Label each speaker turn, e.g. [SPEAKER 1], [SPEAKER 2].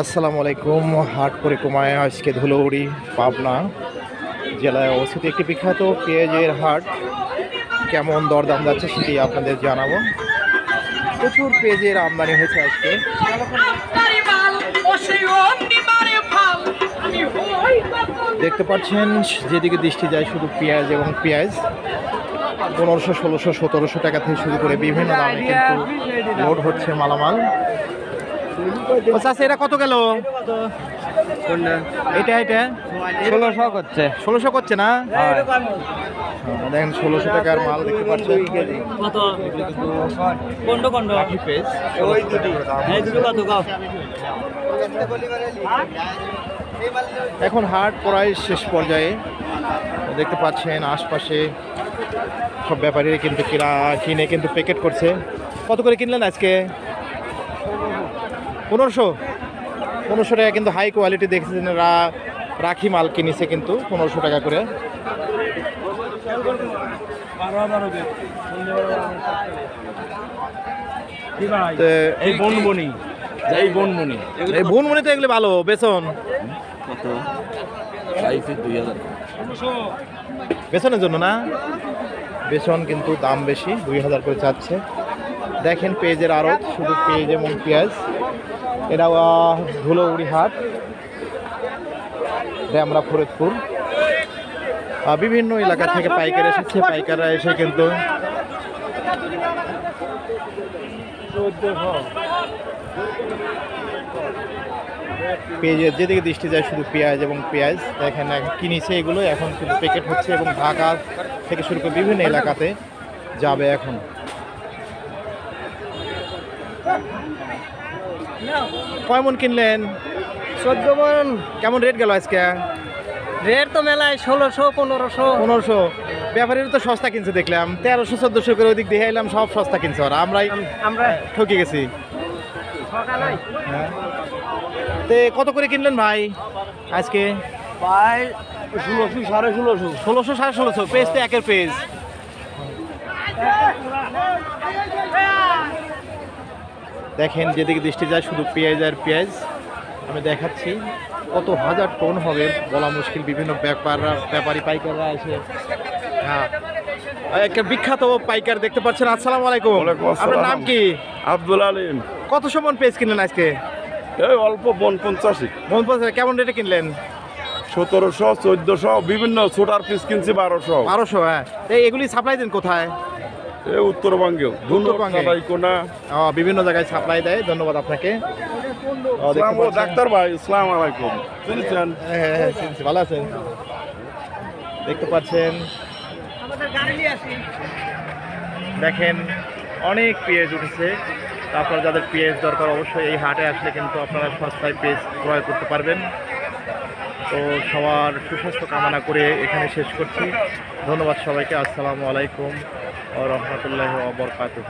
[SPEAKER 1] আসসালামু আলাইকুম। হাট পরিক্রমায় আজকে ধুলৌড়ি পাবনা জেলায় অবস্থিত একটি বিখ্যাত পেঁয়াজের হাট। কেমন দরদাম যাচ্ছে সেটি আপনাদের জানাব। প্রচুর পেঁয়াজের আমদানি হয়েছে আজকে। দেখতে পাচ্ছেন, যেদিকে দৃষ্টি যায় শুধু পেঁয়াজ এবং পেঁয়াজ। পনেরোশো, ষোলোশো, সতেরোশো টাকা থেকে শুরু করে বিভিন্ন দামে কিন্তু লোড হচ্ছে মালামাল। ও চাষা এটা কত গেল? এটা এটা?
[SPEAKER 2] ষোলোশো করছে।
[SPEAKER 1] ষোলোশো করছে না? হ্যাঁ, দেখেন ষোলোশো টাকার মাল দেখতে পাচ্ছেন।
[SPEAKER 2] কত?
[SPEAKER 1] পেজ।
[SPEAKER 2] এই দুটো
[SPEAKER 1] এখন হাট প্রায় শেষ পর্যায়ে। দেখতে পাচ্ছেন আশপাশে সব ব্যাপারীরা কিন্তু কিনা কিনে কিন্তু প্যাকেট করছে। কত করে কিনলেন আজকে? পনেরোশো পনেরোশো টাকা কিন্তু হাই কোয়ালিটি দেখছেন রা- রাখি মাল কিনেছে কিন্তু পনেরোশো টাকা করে।
[SPEAKER 2] এই বনবনি এই বনবনি
[SPEAKER 1] এই বুনমুনি তো এগুলো ভালো বেসন
[SPEAKER 2] কত? দুই হাজার।
[SPEAKER 1] বেসনের জন্য না? বেসন কিন্তু দাম বেশি দুই হাজার করে চাচ্ছে দেখেন পেঁয়াজের আড়ত শুধু পেঁয়াজ এবং পেঁয়াজ। এটা ধুলোউড়ি হাট আমরা ফরিদপুর। বিভিন্ন এলাকা থেকে পাইকার এসেছে, পাইকাররা এসে কিন্তু পেঁয়াজের যেদিকে দৃষ্টি যায় শুধু পেঁয়াজ এবং পেঁয়াজ। দেখেন কিনেছে এগুলো, এখন শুধু প্যাকেট হচ্ছে এবং ঢাকা থেকে শুরু করে বিভিন্ন এলাকাতে যাবে এখন। কয় মন কিনলেন?
[SPEAKER 2] চোদ্দ মন।
[SPEAKER 1] কেমন রেট গেল আজকে?
[SPEAKER 2] রেট তো মেলায় ষোলোশো পনেরোশো।
[SPEAKER 1] পনেরোশো। ব্যাপারীরা তো সস্তা কিনছে দেখলাম। তেরোশো চোদ্দোশো করে ওদিক দিয়ে এলাম সব সস্তা কিনছে ওরা। আমরাই
[SPEAKER 2] আমরা
[SPEAKER 1] ঠকে গেছি। হ্যাঁ। তে কত করে কিনলেন ভাই আজকে?
[SPEAKER 2] প্রায় ষোলোশো সাড়ে ষোলোশো।
[SPEAKER 1] ষোলোশো সাড়ে ষোলোশো। পেজ তো একের পেজ। দেখেন যেদিকে দৃষ্টি যায় শুধু পেঁয়াজ আর পেঁয়াজ। আমি দেখাচ্ছি কত হাজার টন হবে বলা মুশকিল। বিভিন্ন ব্যাপাররা ব্যাপারী পাইকাররা এসে হ্যাঁ। একটা বিখ্যাত পাইকার দেখতে পাচ্ছেন আসসালামু আলাইকুম। আপনার নাম কি?
[SPEAKER 3] আব্দুল আলিম।
[SPEAKER 1] কত সমান পেজ কিনলেন আজকে?
[SPEAKER 3] এই অল্প বন পঞ্চাশি
[SPEAKER 1] মন পড়ছে কেমন রেটে কিনলেন?
[SPEAKER 3] সতেরোশো চোদ্দশো বিভিন্ন ছোটার পিস কিনছি বারোশো।
[SPEAKER 1] বারোশো হ্যাঁ। এই এগুলি সাপ্লাই দেন কোথায়?
[SPEAKER 3] উত্তরবঙ্গেও।
[SPEAKER 1] উত্তরবঙ্গে? বিভিন্ন জায়গায় সাপ্লাই দেয়। ধন্যবাদ আপনাকে।
[SPEAKER 3] ডাক্তার ভাই ইসলাম আলাইকুম। শুনেছেন?
[SPEAKER 1] হ্যাঁ, হ্যাঁ, হ্যাঁ, চিনছি, ভালো আছেন? দেখতে পাচ্ছেন। দেখেন অনেক পেঁয়াজ উঠেছে। তারপর যাদের পেঁয়াজ দরকার অবশ্যই এই হাটে আসলে কিন্তু আপনারা সস্তায় পেঁয়াজ ক্রয় করতে পারবেন। তো সবার সুস্বাস্থ্য কামনা করে এখানে শেষ করছি। ধন্যবাদ সবাইকে। আসসালামু আলাইকুম ও রহমতুল্লাহ বরকাতুহ।